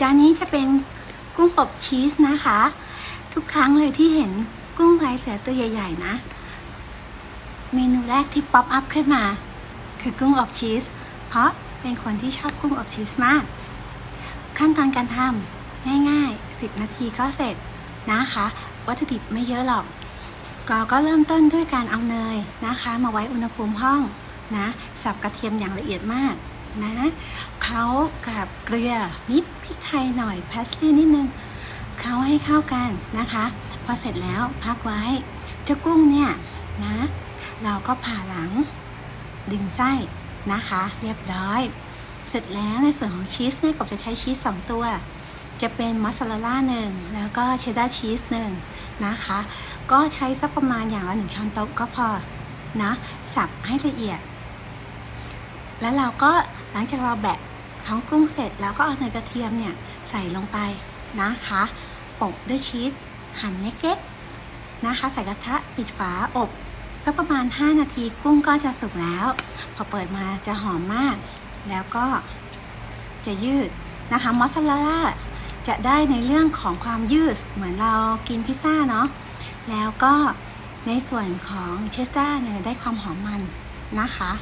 จานนี้จะเป็นกุ้งอบชีสนะคะ ทุกครั้งเลยที่เห็นกุ้งลายเสือตัวใหญ่ ๆ นะ เมนูแรกที่ป๊อปอัพขึ้นมา คือกุ้งอบชีส เพราะเป็นคนที่ชอบกุ้งอบชีสมาก ขั้นตอนการทำง่ายๆ 10 นาทีก็เสร็จนะคะ วัตถุดิบไม่เยอะหรอกก็ก็เริ่มต้นด้วยการเอาเนยนะคะ มาไว้อุณหภูมิห้องนะ สับกระเทียมอย่างละเอียดมาก นะเคล้ากับเกลือนิดพริกไทยหน่อยพาสลีย์นิดนึงเคล้าให้เข้ากันนะคะ พอเสร็จแล้วพักไว้เจ้ากุ้งเนี่ยนะ เราก็ผ่าหลังดึงไส้นะคะ เรียบร้อย เสร็จแล้วในส่วนของชีสเนี่ยกบจะใช้ชีสสองตัว จะเป็นมอสซาเรลล่าหนึ่งแล้วก็เชดดาร์ชีสหนึ่งนะคะ ก็ใช้สักประมาณอย่างละหนึ่งช้อนโต๊ะก็พอนะสับให้ละเอียด แล้วเราก็ หลังจากเราแบะท้องกุ้งเสร็จแล้วก็เอาเนยกระเทียมเนี่ยใส่ลงไปนะคะปะด้วยชีสหั่นเล็กๆนะคะ ใส่กระทะปิดฝาอบสักประมาณ 5 นาทีกุ้งก็จะสุกแล้ว พอเปิดมาจะหอมมาก แล้วก็จะยืดนะคะมอสซาเรลล่าจะได้ในเรื่องของความยืดเหมือนเรากินพิซซ่าเนาะแล้วก็ในส่วนของเชสตอร์เนี่ยได้ความหอมมันนะคะ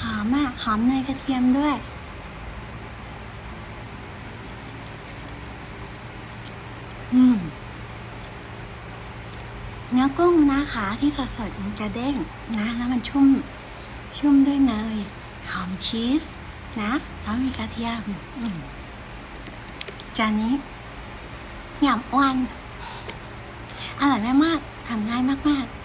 ห อมอะหอมเนยกระเทียมด้วย อืม เนื้อกุ้งนะคะที่สดๆมันจะเด้งนะ แล้วมันชุ่ม ชุ่มด้วยเนย หอมชีส นะแล้วมีกระเทียม อืมจานนี้หยำอ้วนอร่อยมากๆทำง่ายมาก ๆ